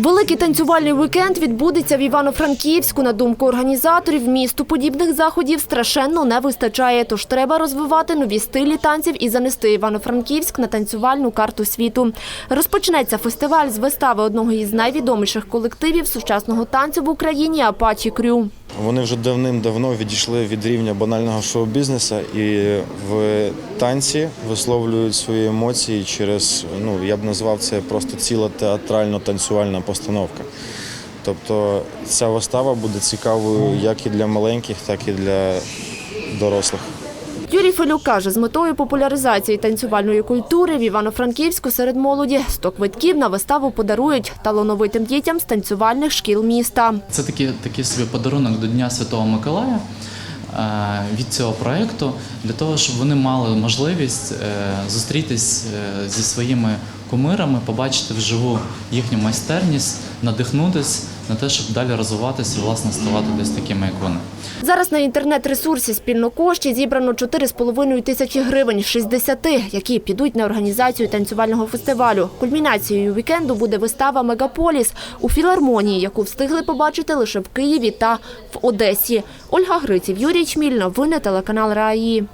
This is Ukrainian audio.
Великий танцювальний вікенд відбудеться в Івано-Франківську. На думку організаторів, місту подібних заходів страшенно не вистачає. Тож треба розвивати нові стилі танців і занести Івано-Франківськ на танцювальну карту світу. Розпочнеться фестиваль з вистави одного із найвідоміших колективів сучасного танцю в Україні Апачі Крю. Вони вже давним-давно відійшли від рівня банального шоу-бізнесу і в танці висловлюють свої емоції через, ну я б назвав це просто ціла театрально-танцювальна постановка. Тобто ця вистава буде цікавою як і для маленьких, так і для дорослих. Юрій Фелюк каже, з метою популяризації танцювальної культури в Івано-Франківську серед молоді 100 квитків на виставу подарують талановитим дітям з танцювальних шкіл міста. Це такий, такий собі подарунок до Дня Святого Миколая е, від цього проєкту для того, щоб вони мали можливість е, зустрітись е, зі своїми кумирами, побачити вживу їхню майстерність, надихнутись на те, щоб далі розвиватися і власне ставати десь такими, як вони. Зараз на інтернет-ресурсі спільно кошті зібрано 4,5 тисячі гривень з 60, які підуть на організацію танцювального фестивалю. Кульмінацією вікенду буде вистава Мегаполіс у філармонії, яку встигли побачити лише в Києві та в Одесі. Ольга Гриців, Юрій Чміль, новини телеканал РАІ.